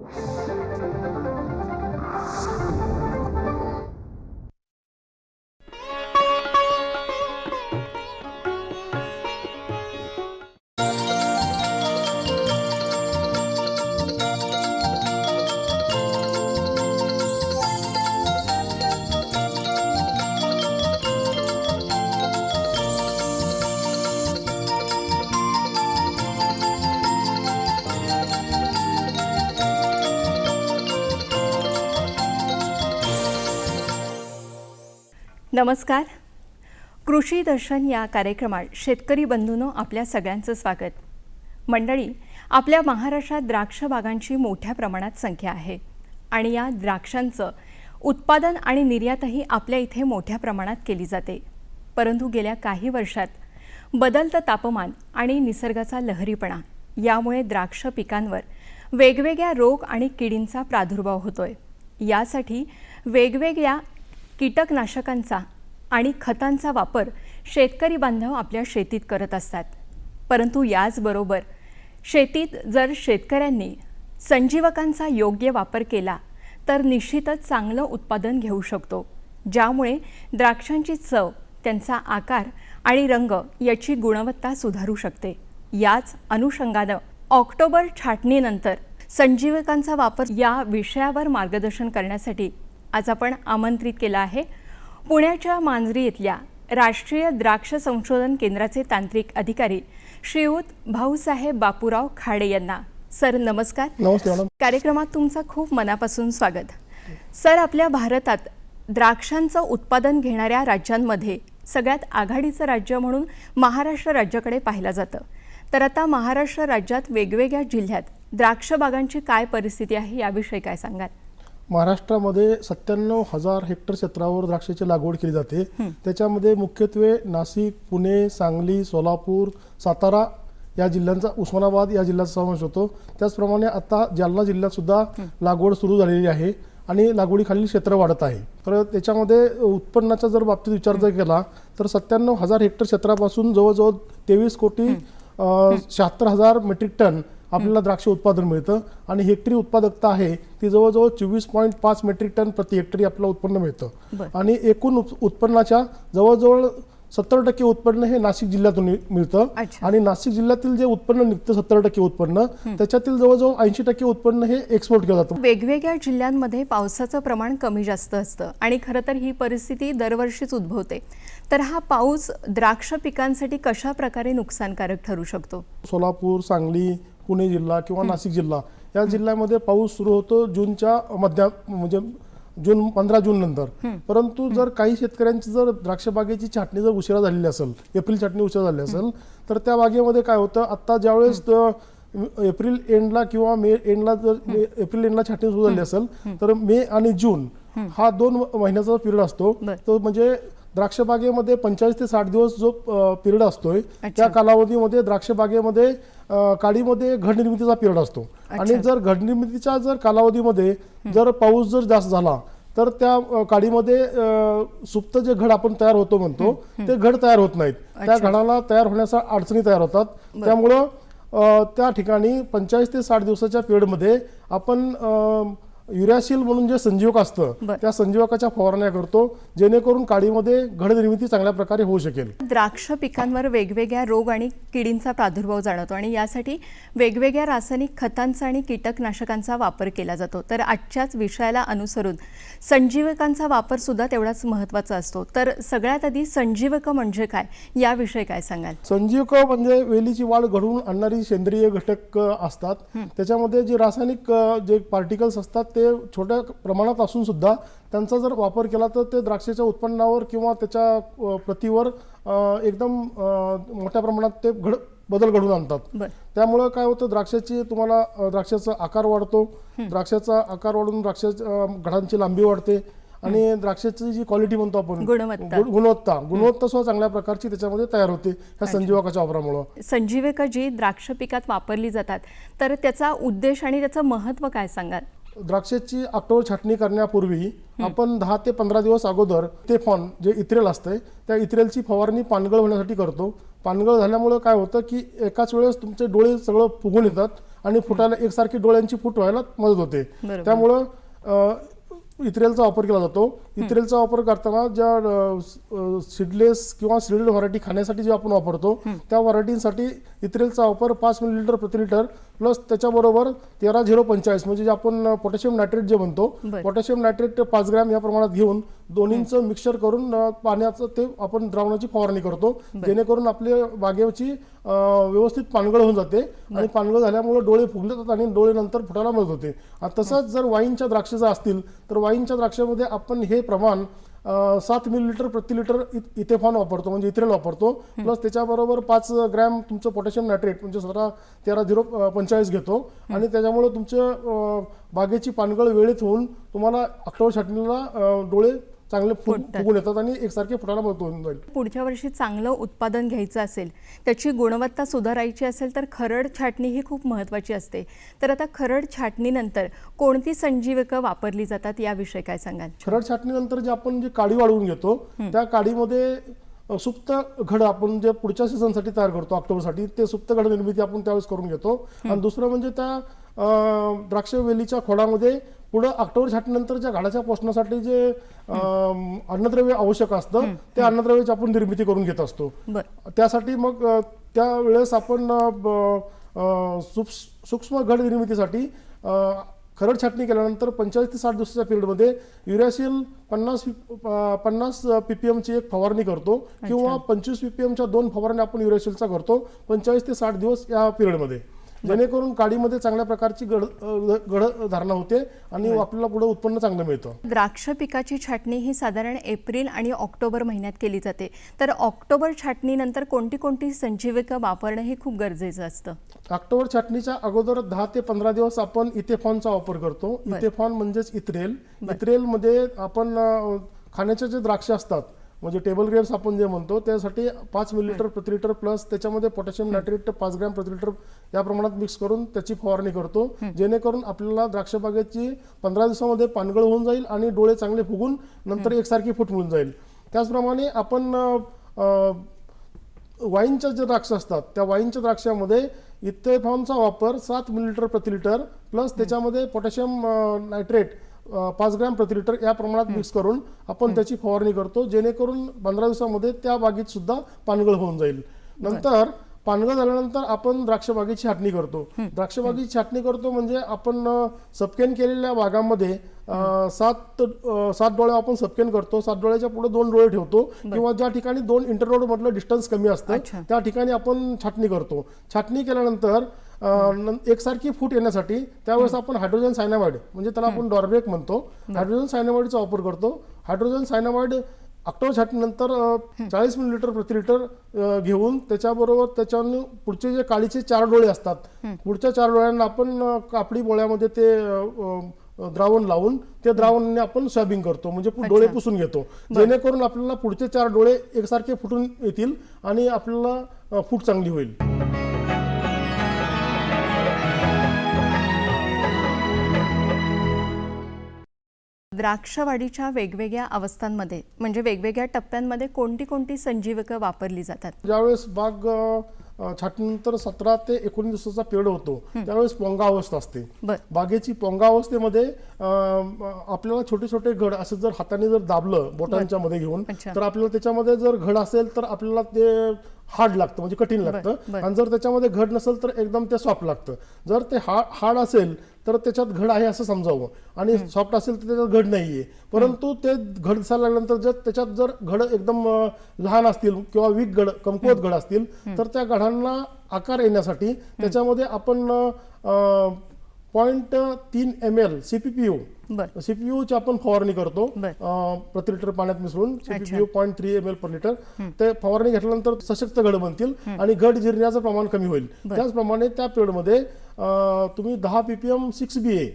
Thank you. नमस्कार. कृषी दर्शन या कार्यक्रमात शेतकरी बंधूंनो आपल्या सगळ्यांचं स्वागत. मंडळी आपल्या महाराष्ट्रात द्राक्ष बागांची मोठ्या प्रमाणात संख्या आहे आणि या द्राक्षांचं उत्पादन आणि निर्यातही आपल्या इथे मोठ्या प्रमाणात केली जाते. परंतु गेल्या काही वर्षात बदलतं तापमान आणि निसर्गाचा लहरीपणा यामुळे द्राक्ष पिकांवर वेगवेगळ्या रोग आणि किडींचा प्रादुर्भाव होतोय. यासाठी वेगवेगळ्या कीटकनाशकांचा आणि खतांचा वापर शेतकरी बांधव आपल्या शेतीत करत असतात. परंतु याचबरोबर शेतीत जर शेतकऱ्यांनी संजीवकांचा योग्य वापर केला तर निश्चितच चांगलं उत्पादन घेऊ शकतो. ज्यामुळे द्राक्षांची चव त्यांचा आकार आणि रंग याची गुणवत्ता सुधारू शकते. याच अनुषंगानं ऑक्टोबर छाटणीनंतर संजीवकांचा वापर या विषयावर मार्गदर्शन करण्यासाठी आज आपण आमंत्रित केलं आहे. पुण्याच्या मांजरी इथल्या राष्ट्रीय द्राक्ष संशोधन केंद्राचे तांत्रिक अधिकारी श्रीयुत भाऊसाहेब बापूराव खाडे यांना सर नमस्कार. मॅडम. कार्यक्रमात तुमचं खूप मनापासून स्वागत. सर आपल्या भारतात द्राक्षांचं उत्पादन घेणाऱ्या राज्यांमध्ये सगळ्यात आघाडीचं राज्य म्हणून महाराष्ट्र राज्याकडे पाहिलं जातं. तर आता महाराष्ट्र राज्यात वेगवेगळ्या जिल्ह्यात द्राक्ष बागांची काय परिस्थिती आहे याविषयी काय सांगाल? महाराष्ट्रामध्ये सत्त्याण्णव हजार हेक्टर क्षेत्रावर द्राक्षाची लागवड केली जाते. त्याच्यामध्ये मुख्यत्वे नाशिक पुणे सांगली सोलापूर सातारा या जिल्ह्यांचा उस्मानाबाद या जिल्ह्याचा समावेश होतो. त्याचप्रमाणे आता जालना जिल्ह्यात सुद्धा लागवड सुरू झालेली आहे आणि लागवडीखालील क्षेत्र वाढत आहे. तर त्याच्यामध्ये उत्पन्नाच्या जर बाबतीत विचार जर केला तर सत्त्याण्णव हजार हेक्टर क्षेत्रापासून जवळजवळ तेवीस कोटी शहात्तर हजार मेट्रिक टन आपल्याला द्राक्ष उत्पादन मिळतं आणि हेक्टरी उत्पादकता आहे ती जवळजवळ चोवीस पॉईंट पाच मेट्रिक टन प्रति हेक्टरी आपल्याला उत्पन्न मिळतं. आणि एकूण उत- उत्पन्नाच्या जवळजवळ सत्तर टक्के उत्पन्न हे नाशिक जिल्ह्यातून मिळतं. आणि नाशिक जिल्ह्यातील जे उत्पन्न निघतं सत्तर टक्के उत्पन्न त्याच्यातील जवळजवळ ऐंशी टक्के उत्पन्न हे एक्सपोर्ट केलं जातं. वेगवेगळ्या जिल्ह्यांमध्ये पावसाचं प्रमाण कमी जास्त असतं आणि खरं तर ही परिस्थिती दरवर्षीच उद्भवते. तर हा पाऊस द्राक्ष पिकांसाठी कशा प्रकारे नुकसानकारक ठरू शकतो? सोलापूर सांगली पुणे जिल्हा किंवा नाशिक जिल्हा या जिल्ह्यामध्ये पाऊस सुरू होतो जूनच्या मध्या म्हणजे जून पंधरा जून नंतर. परंतु जर काही शेतकऱ्यांची जर द्राक्ष बागेची छाटणी जर उशिरा झालेली असेल एप्रिल छाटणी उशिरा झाली असेल तर त्या बागेमध्ये काय होतं आता ज्यावेळेस एप्रिल एंडला किंवा मे एंडला जर एप्रिल एंडला छाटणी सुरू झाली असेल तर मे आणि जून हा. दोन महिन्याचा पिरियड असतो. तो म्हणजे द्राक्ष बागेमध्ये पंचेचाळीस ते साठ दिवस जो पिरियड असतोय. त्या कालावधीमध्ये द्राक्ष बागेमध्ये काळीमध्ये घड निर्मितीचा पिरियड असतो. आणि जर घड निर्मितीच्या जर कालावधीमध्ये जर पाऊस जर जास्त झाला तर त्या अ, सुप्त जे घड आपण तयार होतो म्हणतो ते घड तयार होत नाहीत. त्या घडाला तयार होण्याच्या अडचणी तयार होतात. त्यामुळं त्या ठिकाणी पंचेचाळीस ते साठ दिवसाच्या पिरियडमध्ये आपण युरॅसिल म्हणून जे संजीवक असतं. त्या संजीवकाच्या फवारण्या करतो जेणेकरून काळीमध्ये घड निर्मिती चांगल्या प्रकारे होऊ शकेल. द्राक्ष पिकांवर वेगवेगळ्या रोग आणि किडींचा प्रादुर्भाव जाणवतो आणि यासाठी वेगवेगळ्या रासायनिक खतांचा आणि कीटकनाशकांचा वापर केला जातो. तर आजच्याच विषयाला अनुसरून संजीवकांचा वापर सुद्धा तेवढाच महत्त्वाचा असतो. तर सगळ्यात आधी संजीवक म्हणजे काय? याविषयी काय सांगाल? संजीवक म्हणजे वेलीची वाढ घडवून आणणारी सेंद्रिय घटक असतात. त्याच्यामध्ये जे रासायनिक जे पार्टिकल्स असतात ते छोट्या प्रमाणात असून सुद्धा त्यांचा जर वापर केला तर ते द्राक्षाच्या उत्पन्नावर किंवा त्याच्या प्रतीवर एकदम मोठ्या प्रमाणात ते घड बदल घडवून आणतात. त्यामुळं काय होतं द्राक्षाची तुम्हाला द्राक्षाचा आकार वाढतो. द्राक्षाचा आकार वाढून द्राक्षाच्या घडांची लांबी वाढते आणि द्राक्षाची जी क्वालिटी म्हणतो आपण गुणवत्ता. गुण- गुणवत्ता. सुद्धा चांगल्या प्रकारची त्याच्यामध्ये तयार होते ह्या संजीवकाच्या वापरामुळं. संजीवक जी द्राक्ष पिकात वापरली जातात तर त्याचा उद्देश आणि त्याचं महत्त्व काय सांगाल? द्राक्षाची ऑक्टोबर छाटणी करण्यापूर्वी आपण दहा ते पंधरा दिवस अगोदर ते फॉन जे इथ्रेल असते त्या इथ्रेलची फवारणी पानगळ होण्यासाठी करतो. पानगळ झाल्यामुळे काय होतं की एकाच वेळेस तुमचे डोळे सगळं फुगून येतात आणि फुटायला एकसारखी डोळ्यांची फूट व्हायला मदत होते. त्यामुळं इथ्रेलचा वापर केला जातो. इथ्रेलचा वापर करताना ज्या सीडलेस किंवा सीडेड व्हरायटी खाण्यासाठी जे आपण वापरतो त्या व्हरायटीसाठी इथ्रेलचा वापर पाच मिलीलिटर प्रति लिटर प्लस त्याच्याबरोबर तेरा झिरो पंचेचाळीस म्हणजे जे आपण पोटॅशियम नायट्रेट जे म्हणतो. पोटॅशियम नायट्रेट पाच ग्रॅम या प्रमाणात घेऊन दोन्हींचं मिक्सर करून पाण्याचं ते आपण द्रावणाची फवारणी करतो जेणेकरून आपल्या बागेची व्यवस्थित पानगळ होऊन जाते आणि पानगळ झाल्यामुळे डोळे फुगले जातात आणि डोळे नंतर फुटायला मदत होते. आणि तसंच जर वाईनच्या द्राक्ष जर असतील तर वाईनच्या द्राक्षामध्ये आपण हे प्रमाण सात मिलीलिटर प्रति लिटर इथेफॉन वापरतो म्हणजे इथ्रेल वापरतो. प्लस त्याच्याबरोबर पाच ग्रॅम तुमचं पोटॅशियम नायट्रेट म्हणजे सतरा तेरा झिरो पंचेचाळीस घेतो. आणि त्याच्यामुळे तुमच्या बागेची पानगळ वेळेत होऊन तुम्हाला ऑक्टोबर छाटणीला डोळे चांगले फु- फुटतात. फुगून येतात आणि एकसारखे फुटायला मदत होऊन जाईल. पुढच्या वर्षी चांगलं उत्पादन घ्यायचं असेल त्याची गुणवत्ता सुधारायची असेल तर खरड छाटणी ही खूप महत्त्वाची असते. तर आता खरड छाटणीनंतर कोणती संजीवकं वापरली जातात याविषयी काय सांगाल? खरड छाटणीनंतर जे आपण जी काडी वाढवून घेतो त्या काडीमध्ये सुप्त घड आपण जे पुढच्या सीझनसाठी तयार करतो ऑक्टोबरसाठी ते सुप्त घड निर्मिती आपण त्यावेळेस करून घेतो. आणि दुसरं म्हणजे त्या द्राक्ष वेलीच्या खोडामध्ये पुढं ऑक्टोबर छाटणीनंतर ज्या झाडाच्या पोषणासाठी जे अन्नद्रव्य आवश्यक असतं ते अन्नद्रव्याची आपण निर्मिती करून घेत असतो. त्यासाठी मग त्यावेळेस आपण सूक्ष्म घड निर्मितीसाठी खरड छाटणी केल्यानंतर पंचेचाळीस ते साठ दिवसाच्या पिरियडमध्ये युरॅसिल पन्नास पन्नास पीपीएमची एक फवारणी करतो किंवा पंचवीस पीपीएमच्या दोन फवारण्या आपण युरॅसिलचा करतो पंचेचाळीस ते साठ दिवस या पिरियडमध्ये जेणेकरून काडीमध्ये चांगल्या प्रकारची गड गड धारणा होते आणि आपल्याला पुढे उत्पन्न चांगलं मिळतं. द्राक्ष पिकाची छाटणी ही साधारण एप्रिल आणि ऑक्टोबर महिन्यात केली जाते. तर ऑक्टोबर छाटणीनंतर कोणती कोणती संजीवकं वापरणं हे खूप गरजेचं असतं? ऑक्टोबर छाटणीच्या अगोदर दहा ते पंधरा दिवस आपण इथेफॉनचा वापर करतो. इथेफॉन म्हणजेच इथरेल. इथरेलमध्ये आपण खाण्याचे जे द्राक्ष असतात म्हणजे टेबल ग्रेप्स आपण जे म्हणतो त्यासाठी पाच मिलीलिटर प्रति लिटर प्लस त्याच्यामध्ये पोटॅशियम नायट्रेट पाच ग्रॅम प्रति लिटर या प्रमाणात मिक्स करून त्याची फवारणी करतो. जेणेकरून आपल्याला द्राक्ष बागेची पंधरा दिवसामध्ये पानगळ होऊन जाईल आणि डोळे चांगले फुगून नंतर एकसारखी फूट मिळून जाईल. त्याचप्रमाणे आपण वाईनच्या जे द्राक्ष असतात त्या वाईनच्या द्राक्षामध्ये इथेफॉनचा वापर सात मिलीलिटर प्रति लिटर प्लस त्याच्यामध्ये पोटॅशियम नायट्रेट पाच ग्रॅम प्रति लिटर या प्रमाणात मिक्स करून आपण त्याची फवारणी करतो जेणेकरून पंधरा दिवसामध्ये त्या बागेत सुद्धा पानगळ होऊन जाईल. नंतर पानगळ झाल्यानंतर आपण द्राक्ष बागेची छाटणी करतो. द्राक्ष बागेची छाटणी करतो म्हणजे आपण अ, सबकेन केलेल्या भागामध्ये अ, सात सात डोळे आपण सबकेन करतो. सात डोळ्याच्या पुढे दोन डोळे ठेवतो किंवा ज्या ठिकाणी दोन इंटररोड मधलं डिस्टन्स कमी असतं. त्या ठिकाणी आपण छाटणी करतो. छाटणी केल्यानंतर एकसारखी फूट येण्यासाठी त्यावेळेस आपण हायड्रोजन सायनामाइड म्हणजे त्याला आपण डॉर्बेक म्हणतो. हायड्रोजन सायनामाइडचा वापर करतो. हायड्रोजन सायनामाइड ऑक्टोबर छाटणीनंतर चाळीस मिलीलिटर प्रति लिटर घेऊन त्याच्याबरोबर त्याच्यावर पुढचे जे काळीचे चार डोळे असतात पुढच्या चार डोळ्यांना आपण कापडी बोळ्यामध्ये ते द्रावण लावून ते द्रावणाने आपण स्वॅबिंग करतो. म्हणजे डोळे पुसून घेतो. जेणेकरून आपल्याला पुढचे चार डोळे एकसारखे फुटून येतील आणि आपल्याला फूट चांगली होईल. द्राक्षवाढीच्या वेगवेगळ्या अवस्थांमध्ये म्हणजे वेगवेगळ्या टप्प्यांमध्ये कोणती कोणती संजीवकं वापरली जातात? ज्यावेळेस बाग छाटणीनंतर सतरा ते एकोणीस दिवसाचा पिरियड होतो त्यावेळेस पोंगा अवस्था असते बागेची पोंगा अवस्थेमध्ये अ, आपल्याला छोटे छोटे घड असं जर हाताने जर दाबलं बोटांच्या मध्ये घेऊन. तर आपल्याला त्याच्यामध्ये जर घड असेल तर आपल्याला ते हार्ड लागतं म्हणजे कठीण लागतं. आणि जर त्याच्यामध्ये घड नसेल तर एकदम ते सॉफ्ट लागतं. जर ते हा हार्ड असेल तर त्याच्यात घड आहे असं समजावं. आणि सॉफ्ट असेल तर त्याच्यात घड नाहीये. परंतु ते घड दिसायला लागल्यानंतर जर त्याच्यात जर घड एकदम लहान असतील किंवा वीक घड कमकुवत घड असतील तर त्या घडांना आकार येण्यासाठी त्याच्यामध्ये आपण पॉईंट तीन एम एल सीपीपीओ बर. सीपीयूची आपण फवारणी करतो. प्रति लिटर पाण्यात मिसळून CPU point three M L per litre ते फवारणी घेतल्यानंतर सशक्त घड बनतील आणि घड जिरण्याचं प्रमाण कमी होईल. त्याचप्रमाणे त्या पिरियडमध्ये तुम्ही दहा PPM six B A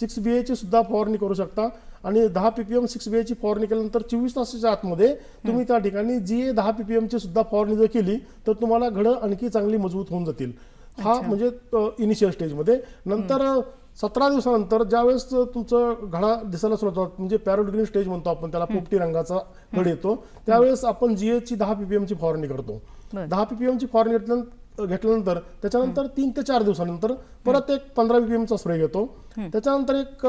six B ची सुद्धा फवारणी करू शकता. आणि दहा पीपीएम सिक्स बी ची फवारणी केल्यानंतर चोवीस तासाच्या आतमध्ये तुम्ही त्या ठिकाणी जी ए दहा पीपीएम ची सुद्धा फवारणी जर केली तर तुम्हाला घड आणखी चांगली मजबूत होऊन जातील. हा म्हणजे इनिशियल स्टेजमध्ये नंतर सतरा दिवसानंतर ज्यावेळेस तुमचं घडा दिसायला सुरुवात होतात म्हणजे पॅरोट ग्रीन स्टेज म्हणतो आपण त्याला पोपटी रंगाचा घड येतो त्यावेळेस आपण जीएची दहा पीपीएम ची फवारणी करतो. दहा पीपीएम ची फवारणी घेतल्यानंतर घेतल्यानंतर त्याच्यानंतर तीन ते चार दिवसानंतर परत एक पंधरा चा स्प्रे घेतो. त्याच्यानंतर एक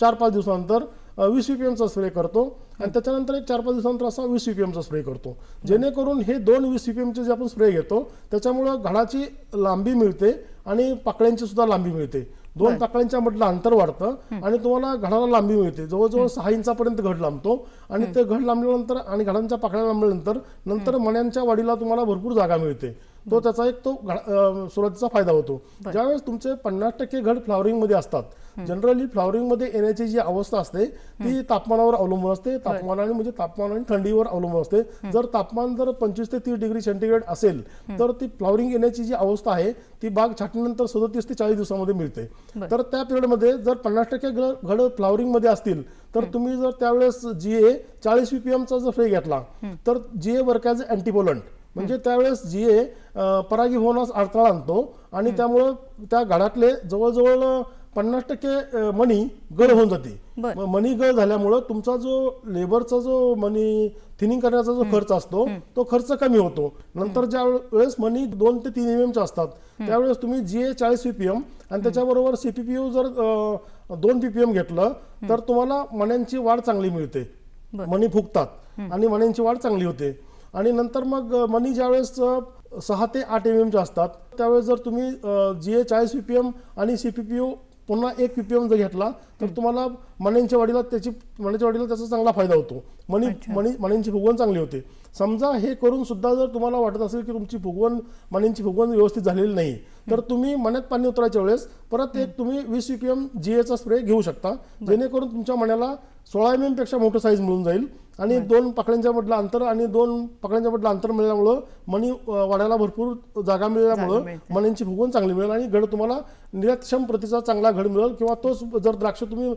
चार पाच दिवसानंतर वीस चा स्प्रे करतो. आणि त्याच्यानंतर एक चार पाच दिवसानंतर असा वीस चा स्प्रे करतो. जेणेकरून हे दोन वीस चे जे आपण स्प्रे घेतो त्याच्यामुळं घडाची लांबी मिळते आणि पाकळ्यांची सुद्धा लांबी मिळते. दोन पाकळ्यांच्या मधलं अंतर वाढतं आणि तुम्हाला घडाला लांबी मिळते. जवळजवळ सहा इंचापर्यंत घड लांबतो आणि ते घड लांबल्यानंतर आणि घडांच्या पाकळ्या लांबल्यानंतर नंतर मण्यांच्या वाढीला तुम्हाला भरपूर जागा मिळते. तो त्याचा एक तो सुरुवातीचा फायदा होतो. ज्यावेळेस तुमचे पन्नास टक्के घड फ्लॉवरिंगमध्ये असतात जनरली फ्लॉवरिंगमध्ये येण्याची जी अवस्था असते ती तापमानावर अवलंबून असते. तापमानाने म्हणजे तापमान आणि थंडीवर अवलंबून असते. जर तापमान जर पंचवीस ते तीस डिग्री सेंटीग्रेड असेल तर ती फ्लॉवरिंग येण्याची जी अवस्था आहे ती बाग छाटणीनंतर सदतीस ते चाळीस दिवसामध्ये मिळते. तर त्या पिरियडमध्ये जर पन्नास टक्के घड घड फ्लॉवरिंगमध्ये असतील तर तुम्ही जर त्यावेळेस जी ए चाळीस पीपीएमचा जर फ्रे घेतला तर जी ए वर्क ॲज अँटीपोलंट म्हणजे त्यावेळेस जी ए परागी होण्यास अडथळा आणतो आणि त्यामुळं त्या घडातले जवळजवळ पन्नास टक्के मणी गळ होऊन जाते. मनी गळ झाल्यामुळं तुमचा जो लेबरचा जो मनी थिनिंग करण्याचा जो खर्च असतो तो खर्च कमी होतो. नंतर ज्या वेळेस मनी दोन ते तीन एम चे असतात त्यावेळेस तुम्ही जी ए चाळीस पीपीएम आणि त्याच्याबरोबर सीपीपीयू जर दोन पीपीएम घेतलं तर तुम्हाला मण्यांची वाढ चांगली मिळते. मणी फुगतात आणि मण्यांची वाढ चांगली होते. आणि नंतर मग मनी ज्यावेळेस सहा ते आठ एम एमचे असतात त्यावेळेस जर तुम्ही जी ए चाळीस पीपीएम आणि सीपीपीयू पुन्हा एक पीपीएम जर घेतला तर तुम्हाला मण्यांच्या वाढीला त्याची मण्याच्या वाढीला त्याचा चांगला फायदा होतो. मणी मणी मण्यांची फुगवण चांगली होते. समजा हे करून सुद्धा जर तुम्हाला वाटत असेल की तुमची फुगवण मण्यांची फुगवण व्यवस्थित झालेली नाही तर तुम्ही मण्यात पाणी उतरायच्या वेळेस परत एक तुम्ही वीस पीपीएम जी एचा स्प्रे घेऊ शकता. जेणेकरून तुमच्या मण्याला सोळा एम एमपेक्षा मोठं साईज मिळून जाईल. आणि दोन पाकळ्यांच्या मधलं अंतर आणि दोन पाकळ्यांच्या मधलं अंतर मिळाल्यामुळं मणी वाढायला भरपूर जागा मिळाल्यामुळं. मण्यांची फुगवण चांगली मिळेल आणि घड तुम्हाला निर्यातक्षम प्रतीचा चांगला घड मिळेल किंवा तोच जर द्राक्ष तुम्ही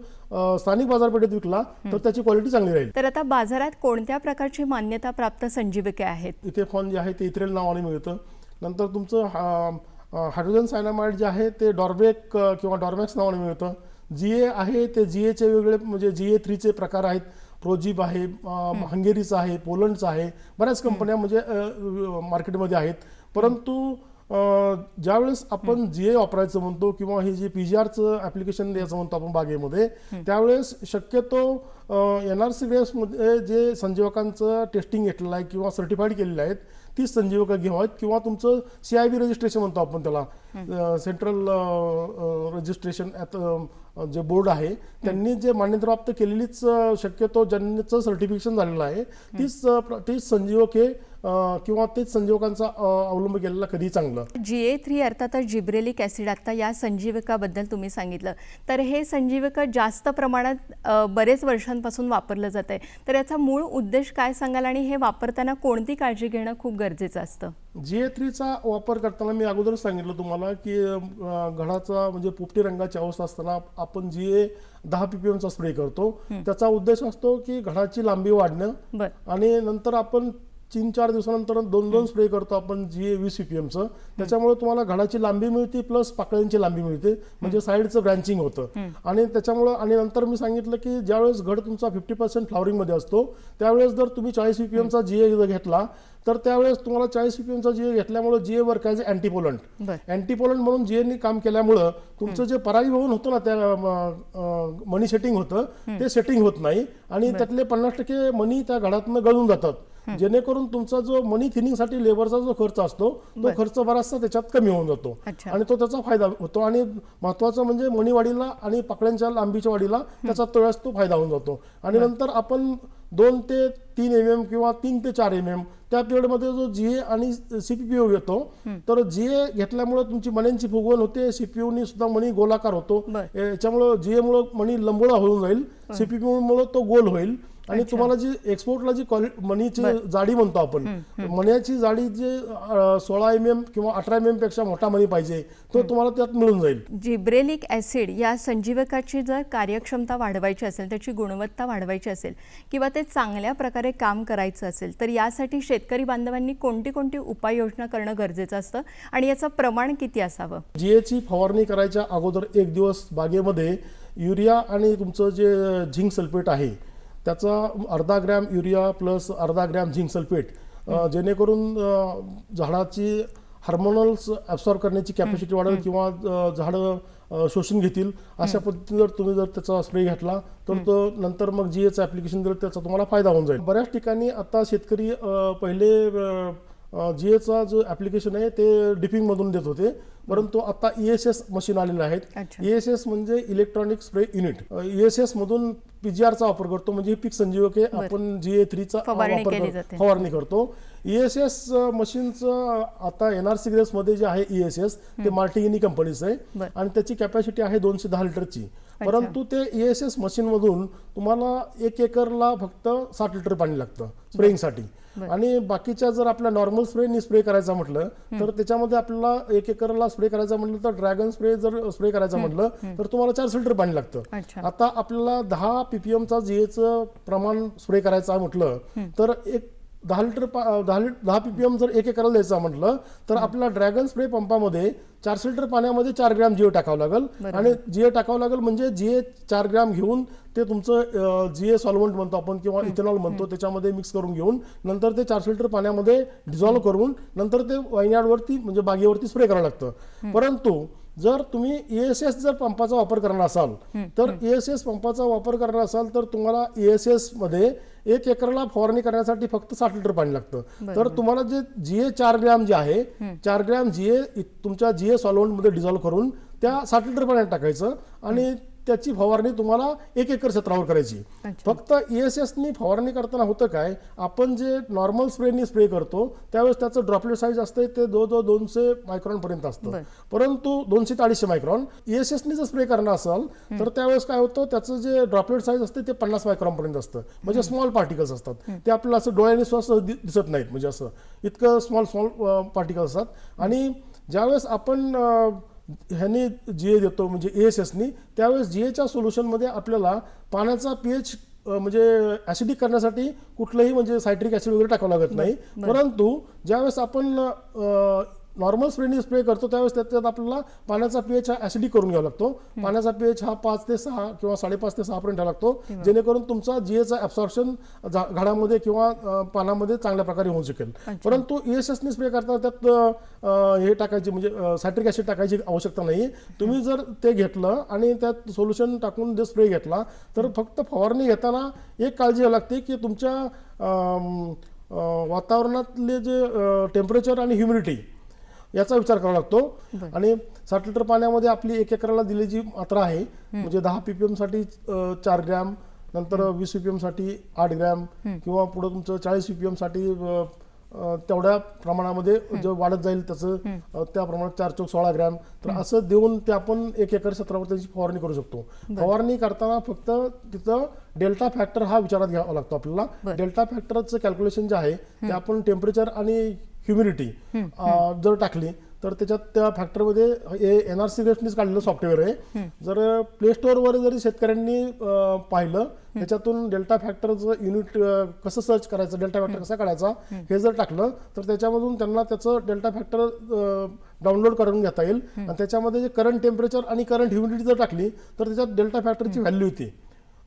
स्थानिक बाजारपेठेत विकला तर त्याची क्वालिटी चांगली राहील. तर आता बाजारात कोणत्या प्रकारची मान्यता प्राप्त संजीवके आहेत? इथे फॉन जे आहे ते इथ्रेल नावाने मिळतं. नंतर तुमचं हायड्रोजन सायनामाइड जे आहे ते डॉर्बेक किंवा डॉर्मॅक्स नावाने मिळतं. जी ए आहे ते जी एचे वेगळे म्हणजे जी ए थ्रीचे प्रकार आहेत. प्रोजीब आहे हंगेरीचं आहे पोलंडचं आहे बऱ्याच कंपन्या म्हणजे मार्केटमध्ये आहेत. परंतु ज्यावेळेस आपण जी ए वापरायचं म्हणतो किंवा हे जे पी जी आरचं ऍप्लिकेशन द्यायचं म्हणतो आपण बागेमध्ये त्यावेळेस शक्यतो एन आर सी मध्ये जे संजीवकांचं टेस्टिंग घेतलेलं आहे किंवा सर्टिफाईड केलेले आहेत तीच संजीवकं घ्यावायत किंवा तुमचं सी आय बी रजिस्ट्रेशन म्हणतो आपण त्याला. सेंट्रल रजिस्ट्रेशन जे बोर्ड आहे त्यांनी जे मान्यताप्राप्त केलेलीच शक्यतो ज्यांचं सर्टिफिकेशन झालेलं आहे तीच तीच संजीवक हे किंवा तेच संजीवकांचा अवलंब केलेला कधी चांगलं. जी ए थ्री अर्थातच जिब्रेलिक ॲसिड आता या संजीवकाबद्दल तुम्ही सांगितलं. तर हे संजीवक जास्त प्रमाणात बरेच बरेच वर्षांपासून वापरलं जात आहे तर याचा मूळ उद्देश काय सांगाल आणि हे वापरताना कोणती काळजी घेणं खूप गरजेचं असतं? जी ए थ्रीचा वापर करताना मी अगोदरच सांगितलं तुम्हाला की घडाचा म्हणजे पोपटी रंगाची अवस्था असताना आपण जी ए दहा पीपीएमचा स्प्रे करतो त्याचा उद्देश असतो की घडाची लांबी वाढणं आणि नंतर आपण तीन चार दिवसानंतर दोन दोन स्प्रे करतो आपण जी ए वीस पीपीएमचं त्याच्यामुळे तुम्हाला घडाची लांबी मिळते प्लस पाकळ्यांची लांबी मिळते. म्हणजे साईडचं ब्रँचिंग होतं. आणि त्याच्यामुळं आणि नंतर मी सांगितलं की ज्यावेळेस घड तुमचा फिफ्टी पर्सेंट फ्लॉवरिंगमध्ये असतो त्यावेळेस जर तुम्ही चाळीस पीपीएमचा जी ए घेतला तर त्यावेळेस तुम्हाला चाळीस पीपीएमचा जी ए घेतल्यामुळे जी ए वर्क ॲज अँटीपोलंट अँटीपोलंट म्हणून जीएननी काम केल्यामुळं तुमचं जे परागीभवन होतं ना त्या मनी सेटिंग होतं ते सेटिंग होत नाही. आणि त्यातले पन्नास टक्के मनी त्या घडातनं गळून जातात. जेणेकरून तुमचा जो मनी थिनिंगसाठी लेबरचा जो खर्च असतो तो खर्च बराचसा त्याच्यात कमी होऊन जातो. आणि तो त्याचा फायदा होतो. आणि महत्वाचं म्हणजे मणी वाढीला आणि पाकळ्यांच्या लांबीच्या वाढीला त्याचा तो तो फायदा होऊन जातो. आणि नंतर आपण दोन ते तीन एम एम किंवा तीन ते चार एम एम त्या पिरियडमध्ये जो जी ए आणि सीपीपीओ घेतो तर जी ए घेतल्यामुळे तुमची मण्यांची फुगवण होते. सीपीयूनी सुद्धा मणी गोलाकार होतो. याच्यामुळं जी मुळे मणी लंबोळा होऊन जाईल. सीपीपीओ मुळे तो गोल होईल. आणि तुम्हाला जी एक्सपोर्टला जी मनीची जाडी म्हणतो आपण मण्याची जाडी जे सोळा एम एम किंवा अठरा एम एमपेक्षा मोठा मणी पाहिजे तो तुम्हाला त्यात मिळून जाईल. जिब्रेलिक ॲसिड या संजीवकाची जर कार्यक्षमता वाढवायची असेल त्याची गुणवत्ता वाढवायची असेल किंवा ते चांगल्या प्रकारे काम करायचं असेल तर यासाठी शेतकरी बांधवांनी कोणती कोणती उपाययोजना करणं गरजेचं असतं आणि याचं प्रमाण किती असावं? जीएची फवारणी करायच्या अगोदर एक दिवस बागेमध्ये युरिया आणि तुमचं जे झिंक सल्फेट आहे त्याचा अर्धा ग्रॅम युरिया प्लस अर्धा ग्रॅम झिंक सल्फेट जेणेकरून झाडाची हार्मोनल्स ॲब्सॉर्ब करण्याची कॅपॅसिटी वाढेल किंवा झाडं शोषून घेतील. अशा पद्धतीने जर तुम्ही जर त्याचा स्प्रे घेतला तर तो नंतर मग जी एचं ॲप्लिकेशन जर त्याचा तुम्हाला फायदा होऊन जाईल. बऱ्याच ठिकाणी आता शेतकरी पहिले जी एचा जो ॲप्लिकेशन आहे ते डिपिंगमधून देत होते. परंतु आता ई एस एस मशीन आलेले आहेत. ई एस एस म्हणजे electronic spray unit E S S मधून पीजीआरचा वापर करतो म्हणजे पीक संजीवके आपण जी ए थ्रीचा वापर. फवारणी करतो. ई एस एस मशीनचं आता एन आर सी मध्ये जे आहे ई एस एस ते मार्टिगिनी कंपनीचं आहे. आणि त्याची कॅपॅसिटी आहे दोनशे दहा लिटरची परंतु ते ई एस एस मशीनमधून तुम्हाला एक एकरला फक्त साठ लिटर पाणी लागतं स्प्रेइंगसाठी आणि बाकीच्या जर आपल्या नॉर्मल स्प्रेनी स्प्रे करायचा म्हटलं तर त्याच्यामध्ये आपल्याला एक एकरला स्प्रे करायचा म्हटलं तर ड्रॅगन स्प्रे जर स्प्रे करायचा म्हटलं तर तुम्हाला चारशे लिटर पाणी लागतं. आता आपल्याला दहा पीपीएमचा जीएचं प्रमाण स्प्रे करायचं म्हटलं तर एक दहा लिटर पा- दहा लिटर दहा पीपीएम जर एक एकराला द्यायचं म्हटलं तर आपल्याला ड्रॅगन स्प्रे पंपामध्ये चारशे लिटर पाण्यामध्ये चार ग्रॅम जीए टाकावं लागेल. आणि जीए टाकावं लागेल म्हणजे जीए चार ग्रॅम घेऊन ते तुमचं जीए सॉल्वंट म्हणतो आपण किंवा इथेनॉल म्हणतो त्याच्यामध्ये मिक्स करून घेऊन नंतर ते चारशे लिटर पाण्यामध्ये डिझॉल्व्ह करून नंतर ते वायनाडवरती म्हणजे बागेवरती स्प्रे करावं लागतं. परंतु जर तुम्ही एएसएस जर पंपाचा वापर करणार असाल तर एएसएस पंपाचा वापर करणार असाल तर तुम्हाला एएसएसमध्ये एक एकरला फवारणी करण्यासाठी फक्त साठ लिटर पाणी लागतं. तर तुम्हाला जे जीए चार ग्रॅम जे आहे चार ग्रॅम जीए तुमच्या जीए सॉल्वंटमध्ये डिझॉल्व्ह करून त्या साठ लिटर पाण्यात टाकायचं आणि त्याची फवारणी तुम्हाला एक एकर क्षेत्रावर करायची. फक्त ईएसएसनी फवारणी करताना होतं काय आपण जे नॉर्मल स्प्रेनी स्प्रे करतो त्यावेळेस त्याचं ड्रॉपलेट साईज असते ते जवळजवळ दोनशे मायक्रॉन पर्यंत असतं. परंतु दोनशे ते अडीचशे मायक्रॉन ईएसएसनी जर स्प्रे करणार असाल तर त्यावेळेस काय होतं त्याचं जे ड्रॉपलेट साईज असते ते पन्नास मायक्रॉन पर्यंत असतं. म्हणजे स्मॉल पार्टिकल्स असतात. ते आपल्याला असं डोळ्याने स्वस्त दिसत नाहीत. म्हणजे असं इतकं स्मॉल स्मॉल पार्टिकल्स असतात. आणि ज्यावेळेस आपण ह्यानी जी ए देतो म्हणजे ए एस एसनी त्यावेळेस जी एच्या सोल्युशनमध्ये आपल्याला पाण्याचा पीएच म्हणजे ऍसिडिक करण्यासाठी कुठलंही म्हणजे सायट्रिक ऍसिड वगैरे टाकावं लागत नाही. परंतु ज्यावेळेस आपण नॉर्मल स्प्रेनी स्प्रे करतो त्यावेळेस त्याच्यात आपल्याला पाण्याचा पीएच हा ऍसिडिक करून घ्यावा लागतो. पाण्याचा पीएच हा पाच ते सहा किंवा साडेपाच ते सहा पर्यंत लागतो. जेणेकरून तुमचा जीएचा ऍब्सॉर्प्शन झाडामध्ये किंवा पानामध्ये चांगल्या प्रकारे होऊ शकेल. परंतु ईएसएसनी स्प्रे करताना त्यात हे टाकायची म्हणजे सायट्रिक ऍसिड टाकायची आवश्यकता नाही. तुम्ही जर ते घेतलं आणि त्यात सोल्युशन टाकून जे स्प्रे घेतला तर फक्त फवारणी घेताना एक काळजी घ्यावी लागते की तुमच्या वातावरणातले जे टेम्परेचर आणि ह्युमिडिटी याचा विचार करावा लागतो. आणि साठ लिटर पाण्यामध्ये आपली एक एकराला दिलेली जी मात्रा आहे म्हणजे दहा पीपीएमसाठी चार ग्रॅम नंतर वीस पीपीएमसाठी आठ ग्रॅम किंवा पुढे तुमचं चाळीस पीपीएमसाठी तेवढ्या प्रमाणामध्ये जे वाढत जाईल त्याचं त्या प्रमाणात चार चौक सोळा ग्रॅम. तर असं देऊन ते आपण एक एकर क्षेत्रावर त्याची फवारणी करू शकतो. फवारणी करताना फक्त तिथं डेल्टा फॅक्टर हा विचारात घ्यावा लागतो आपल्याला. डेल्टा फॅक्टरचं कॅल्क्युलेशन जे आहे ते आपण टेम्परेचर आणि ह्युमिडिटी जर टाकली तर त्याच्यात त्या फॅक्टरमध्ये एन आर सी रेफनीच काढलेलं सॉफ्टवेअर आहे. जर प्ले स्टोअरवर जरी शेतकऱ्यांनी पाहिलं त्याच्यातून डेल्टा फॅक्टरचं युनिट कसं सर्च करायचं डेल्टा फॅक्टर कसा काढायचा हे जर टाकलं तर त्याच्यामधून त्यांना त्याचं डेल्टा फॅक्टर डाउनलोड करून घेता येईल. आणि त्याच्यामध्ये जे करंट टेम्परेचर आणि करंट ह्युमिडिटी जर टाकली तर त्याच्यात डेल्टा फॅक्टरची व्हॅल्यू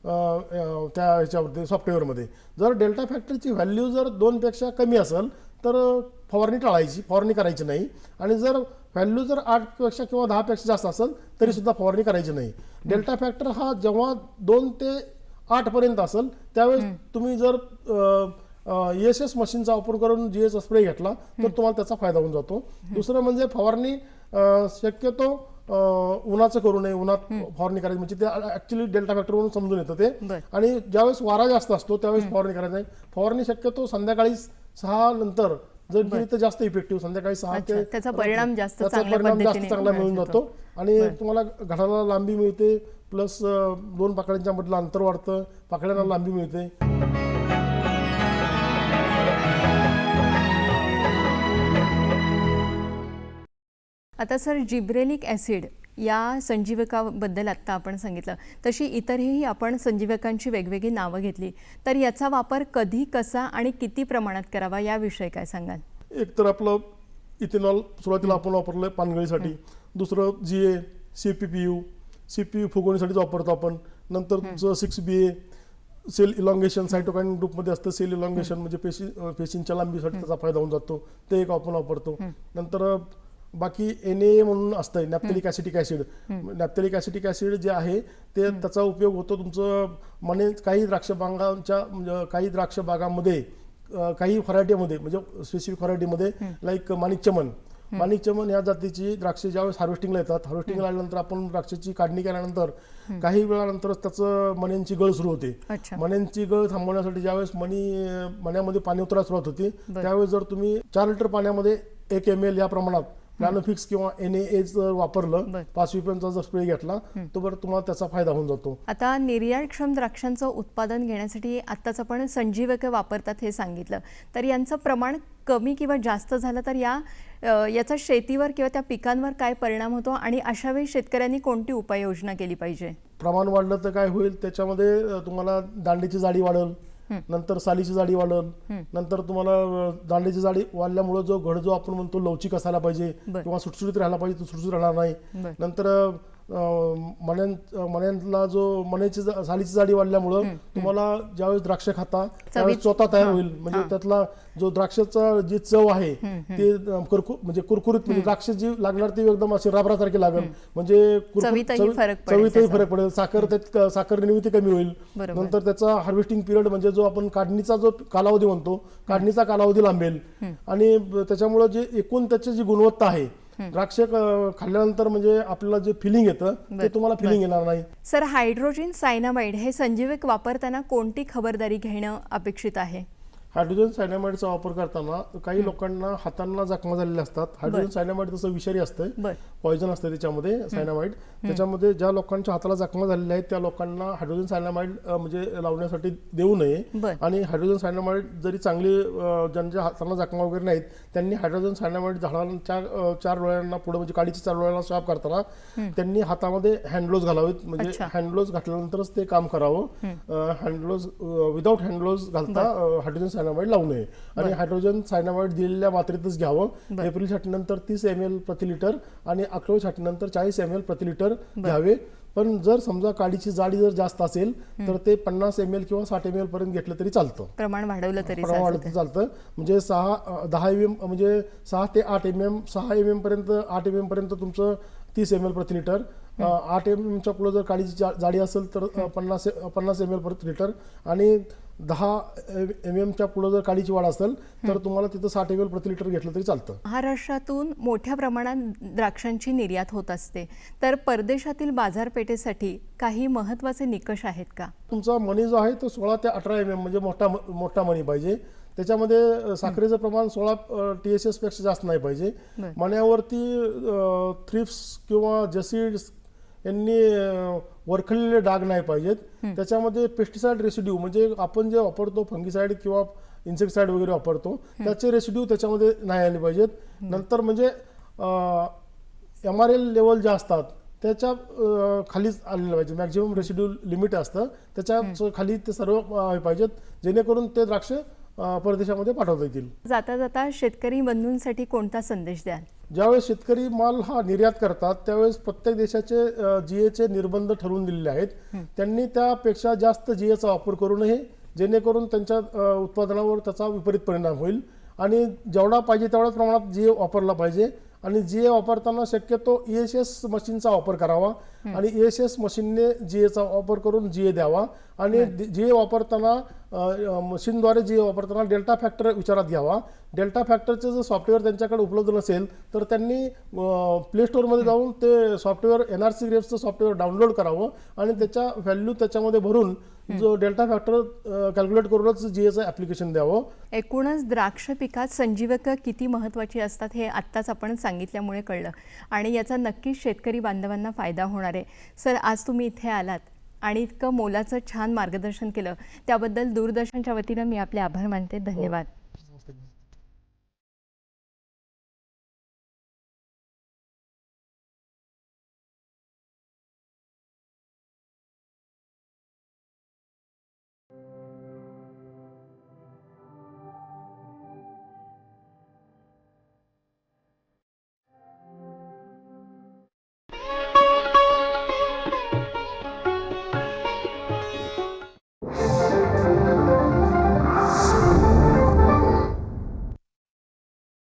अं, त्या ह्याच्यावरती सॉफ्टवेअरमध्ये जर डेल्टा फॅक्टरची व्हॅल्यू जर दोनपेक्षा कमी असेल तर फवारणी टाळायची फवारणी करायची नाही. आणि जर व्हॅल्यू जर आठपेक्षा किंवा दहापेक्षा जास्त असेल तरी सुद्धा फवारणी करायची नाही. डेल्टा फॅक्टर हा जेव्हा दोन ते आठ पर्यंत असेल त्यावेळेस तुम्ही जर एस एस मशीनचा वापर करून जी एस स्प्रे घेतला तर तुम्हाला त्याचा फायदा होऊन जातो. दुसरं म्हणजे फवारणी शक्यतो उन्हाचं करू नये. उन्हात फवारणी करायची म्हणजे ते ऍक्च्युली डेल्टा फॅक्टर म्हणून समजून येतं ते. आणि ज्यावेळेस वारा जास्त असतो त्यावेळेस फवारणी करायची नाही. फवारणी शक्यतो संध्याकाळी सहा नंतर जर गेली तर जास्त इफेक्टिव्ह संध्याकाळी सहा ते त्याचा परिणाम जास्त चांगला मिळून जातो. आणि तुम्हाला घडाला लांबी मिळते प्लस दोन पाकळ्यांच्या मधलं अंतर वाढतं पाकळ्यांना लांबी मिळते. आता सर जिब्रेलिक ॲसिड या संजीवकाबद्दल आत्ता आपण सांगितलं. तशी इतरही आपण संजीवकांची वेगवेगळी नावं घेतली. तर याचा वापर कधी कसा आणि किती प्रमाणात करावा याविषयी काय सांगाल? एक तर आपलं इथेनॉल सुरुवातीला आपण वापरलं पानगळीसाठी. दुसरं G A C P P U C P U फुगवणीसाठीच वापरतो आपण. नंतर six B A cell elongation cytokine ग्रुपमध्ये असतं. सेल इलॉंगेशन म्हणजे पेशी पेशींच्या लांबीसाठी त्याचा फायदा होऊन जातो. ते एक आपण वापरतो. नंतर बाकी एन ए म्हणून असतं naphthalic acetic acid. Naphthalic acetic acid जे आहे ते त्याचा उपयोग होतो तुमचं मने काही द्राक्ष बागांच्या म्हणजे काही द्राक्ष बागांमध्ये काही व्हरायटीमध्ये म्हणजे स्पेसिफिक व्हरायटीमध्ये लाईक माणिक चमन. माणिक चमन या जातीची द्राक्षे ज्यावेळेस हार्वेस्टिंगला येतात हार्वेस्टिंगला आल्यानंतर आपण द्राक्षाची काढणी केल्यानंतर काही वेळानंतरच त्याचं मण्यांची गळ सुरू होते. मण्यांची गळ थांबवण्यासाठी ज्यावेळेस मणी मण्यामध्ये पाणी उतरायला सुरुवात होती. त्यावेळेस जर तुम्ही चार लिटर पाण्यामध्ये एक एम एल या प्रमाणात प्लॅनोफिक्स किंवा एन ए जर वापरलं बरं. पाच विपेनचा जर स्प्रे घेतला तर बरं तुम्हाला त्याचा फायदा होऊन जातो. आता निर्यातक्षम द्राक्षांचं उत्पादन घेण्यासाठी आत्ताच आपण संजीवक वापरतात हे सांगितलं. तर यांचं प्रमाण कमी किंवा जास्त झालं तर या याचा शेतीवर किंवा त्या पिकांवर काय परिणाम होतो आणि अशा वेळी शेतकऱ्यांनी कोणती उपाययोजना केली पाहिजे? प्रमाण वाढलं तर काय होईल? त्याच्यामध्ये तुम्हाला दांडीची जाडी वाढल. नंतर सालीची जाडी वाढल नंतर तुम्हाला दांडीची जाडी वाढल्यामुळे जो घड जो आपण म्हणतो लवचिक असायला पाहिजे. किंवा सुटसुटीत राहायला पाहिजे तो सुटसुटीत राहणार नाही. नंतर मण्या मण्यांतला जो मण्याची सालीची जाडी वाढल्यामुळं तुम्हाला ज्यावेळेस द्राक्ष खाता त्यावेळेस चोथा तयार होईल. म्हणजे त्यातला जो द्राक्षाचा जी चव आहे ते कुरकु म्हणजे कुरकुरीत म्हणजे द्राक्ष जी लागणार ती एकदम अशी राबरासारखी लागेल. म्हणजे कुरकुरीत- चवीतही चवी- फरक पडेल साखर त्यात साखर निर्मिती कमी होईल. नंतर त्याचा हार्वेस्टिंग पिरियड म्हणजे जो आपण काढणीचा जो कालावधी म्हणतो काढणीचा कालावधी लांबेल. आणि त्याच्यामुळे जे एकूण त्याची जी गुणवत्ता आहे द्राक्ष खाल्ल्यानंतर म्हणजे आपल्याला जे फिलिंग येतं ते. तुम्हाला फिलिंग येणार नाही. सर हायड्रोजिन सायनामाइड हे संजीवक वापरताना कोणती खबरदारी घेणं अपेक्षित आहे? हायड्रोजन सायनामाइडचा वापर करताना काही लोकांना हातांना जखमा झालेल्या असतात. हायड्रोजन सायनामाइड तसं विषारी असतं पॉयझन असतं त्याच्यामध्ये सायनामाइड. त्याच्यामध्ये ज्या लोकांच्या हाताला जखमा झालेल्या आहेत त्या लोकांना हायड्रोजन सायनामाइड म्हणजे लावण्यासाठी देऊ नये. आणि हायड्रोजन सायनामाइड जरी चांगली ज्यांच्या हाताला जखमा वगैरे नाहीत त्यांनी हायड्रोजन सायनामाइड झाडांच्या चार डोळ्यांना पुढे म्हणजे काडीच्या चार डोळ्यांना स्वाप करताना त्यांनी हातामध्ये हँडग्लोव्ज घालावेत. म्हणजे अच्छा. हँडग्लोव्ज घातल्यानंतरच ते काम करावं. Hand gloves without hand gloves घालता हायड्रोजन सायनामाइड लावू नये. आणि हायड्रोजन सायनामाइड दिलेल्या मात्रेतच घ्यावं. एप्रिल छाटणीनंतर तीस एम एल प्रति लिटर आणि ऑक्टोबर छाटणीनंतर चाळीस एम एल प्रति लिटर घ्यावे. पण जर समजा काडीची जाडी जर जास्त असेल तर ते पन्नास एम एल किंवा साठ एम एल पर्यंत घेतलं तरी चालतं. प्रमाण वाढवलं तरी प्रमाण चालतं वाढत चालतं. म्हणजे सहा दहा एम एम म्हणजे सहा ते आठ एम एम सहा एम एम पर्यंत आठ एम एम पर्यंत तुमचं तीस एम एल प्रति लिटर. आठ एम एमच्या पुढे जर काडीची जाडी असेल तर पन्नास पन्नास एम एल प्रति लिटर. आणि दहा एम एमच्या पुढे जर काडीची वाढ असेल तर तुम्हाला तिथं साठ एम एल प्रति लिटर घेतलं तरी चालतं. महाराष्ट्रातून मोठ्या प्रमाणात द्राक्षांची निर्यात होत असते. तर परदेशातील बाजारपेठेसाठी काही महत्त्वाचे निकष आहेत का? तुमचा मनी जो आहे तो सोळा ते अठरा एम एम म्हणजे मोठा मोठा मनी पाहिजे. त्याच्यामध्ये साखरेचं प्रमाण सोळा टी एस एसपेक्षा जास्त नाही पाहिजे. मण्यावरती थ्रिप्स किंवा जसीड्स यांनी वरखलेले डाग नाही पाहिजेत. त्याच्यामध्ये पेस्टिसाइड रेसिड्यू म्हणजे आपण जे वापरतो फंगिसाइड किंवा इन्सेक्टिसाइड वगैरे वापरतो त्याचे रेसिड्यू त्याच्यामध्ये नाही आले पाहिजेत. नंतर म्हणजे एम आर एल लेवल ज्या असतात त्याच्या खालीच आलेलं पाहिजे. मॅक्झिमम रेसिड्यू लिमिट असतं. त्याच्याखाली ते सर्व पाहिजेत. जेणेकरून ते द्राक्ष परदेशामध्ये पाठवता येतील. जाता जाता शेतकरी बंधूंसाठी कोणता संदेश द्याल? ज्यावेळेस शेतकरी माल हा निर्यात करतात त्यावेळेस प्रत्येक देशाचे जीएचे निर्बंध ठरवून दिलेले आहेत. त्यांनी त्यापेक्षा जास्त जीएचा वापर करू नये जेणेकरून त्यांच्या उत्पादनावर त्याचा विपरीत परिणाम होईल. आणि जेवढा पाहिजे तेवढ्याच प्रमाणात जीए वापरला पाहिजे. आणि जीए वापरताना शक्यतो ई एस एस मशीनचा वापर करावा आणि ई एस एस मशीनने जीएचा वापर करून जीए द्यावा. आणि जीए वापरताना मशीनद्वारे जीए वापरताना डेल्टा फॅक्टर विचारात घ्यावा. डेल्टा फॅक्टरचं जर सॉफ्टवेअर त्यांच्याकडे उपलब्ध नसेल तर त्यांनी प्ले स्टोअरमध्ये जाऊन ते सॉफ्टवेअर एन आर सी ग्रेप्सचं सॉफ्टवेअर डाउनलोड करावं आणि त्याच्या व्हॅल्यू त्याच्यामध्ये भरून जो डेल्टा फॅक्टर कॅल्क्युलेट करूनच जीएचं ॲप्लिकेशन द्यावं. एकूणच द्राक्ष पिकात संजीवक किती महत्त्वाची असतात हे आत्ताच आपण सांगितल्यामुळे कळलं. आणि याचा नक्कीच शेतकरी बांधवांना फायदा होणार आहे. सर आज तुम्ही इथे आलात आणि इतकं मोलाचं छान मार्गदर्शन केलं. त्याबद्दल दूरदर्शनच्या वतीनं मी आपले आभार मानते. धन्यवाद.